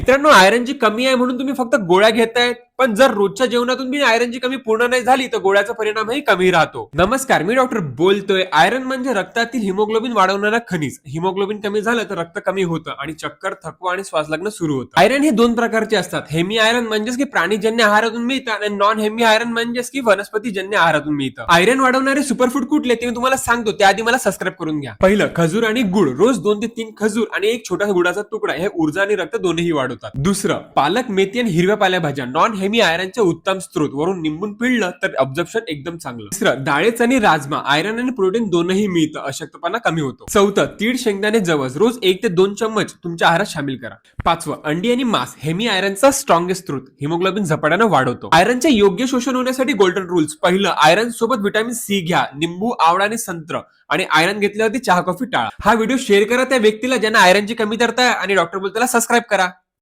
मित्रांनो आयरनची कमी आहे म्हणून तुम्ही फक्त गोळ्या घेतायत. पण जर रोजच्या जेवणातून बी आयरनची कमी पूर्ण नाही झाली तर गोळ्याचा परिणामही कमी राहतो. नमस्कार मी डॉक्टर बोलतोय. आयरन म्हणजे रक्तातील हिमोग्लोबिन वाढवणारा खनिज. हिमोग्लोबिन कमी झालं तर रक्त कमी होतं आणि चक्कर थकवा आणि श्वास लागणं सुरू होतं. आयरन हे दोन प्रकारचे असतात. हेमी आयरन म्हणजेच की प्राणीजन्य आहारातून मिळतं आणि नॉन हेमी आयरन म्हणजेच की वनस्पतीजन्य आहारातून मिळतं. आयरन वाढवणारे सुपरफूड कुठले ते मी तुम्हाला सांगतो. त्याआधी मला सबस्क्राईब करून घ्या. पहिलं खजूर आणि गुळ. रोज दोन ते तीन खजूर आणि एक छोटा गुडाचा तुकडा. हे ऊर्जा आणि रक्त दोन्ही वाढवतात. दुसरं पालक मेथी आणि हिरव्या पालेभाज्या. नॉन हेमी आयरनचे उत्तम स्त्रोत वरून निंबून पिळलं तर ऑब्झर्प्शन एकदम चांगलं. तिसरं डाळेच आणि राजमा. आयरन आणि प्रोटीन दोनही मिळतं. अशक्तपणा कमी होतो. चौथं तीळ शेंगदाणे जवस. रोज एक ते दोन चम्मच तुमच्या आहारात सामील करा. पाचवं अंडी आणि मांस. हेमी आयरनचा स्ट्रॉंगेस्ट स्त्रोत हिमोग्लोबिन झपाट्यानं वाढवतो. आयरनचे योग्य शोषण होण्यासाठी गोल्डन रूल्स पहिलं आयरन सोबत व्हिटॅमिन सी घ्या. निंबू आवळा आणि संत्र. आणि आयरन घेतल्यावरती चहा कॉफी टाळा. हा व्हिडिओ शेअर करा त्या व्यक्तीला ज्यांना आयरनची कमी करताय आणि डॉक्टर बोलताला सबस्क्राईब करा.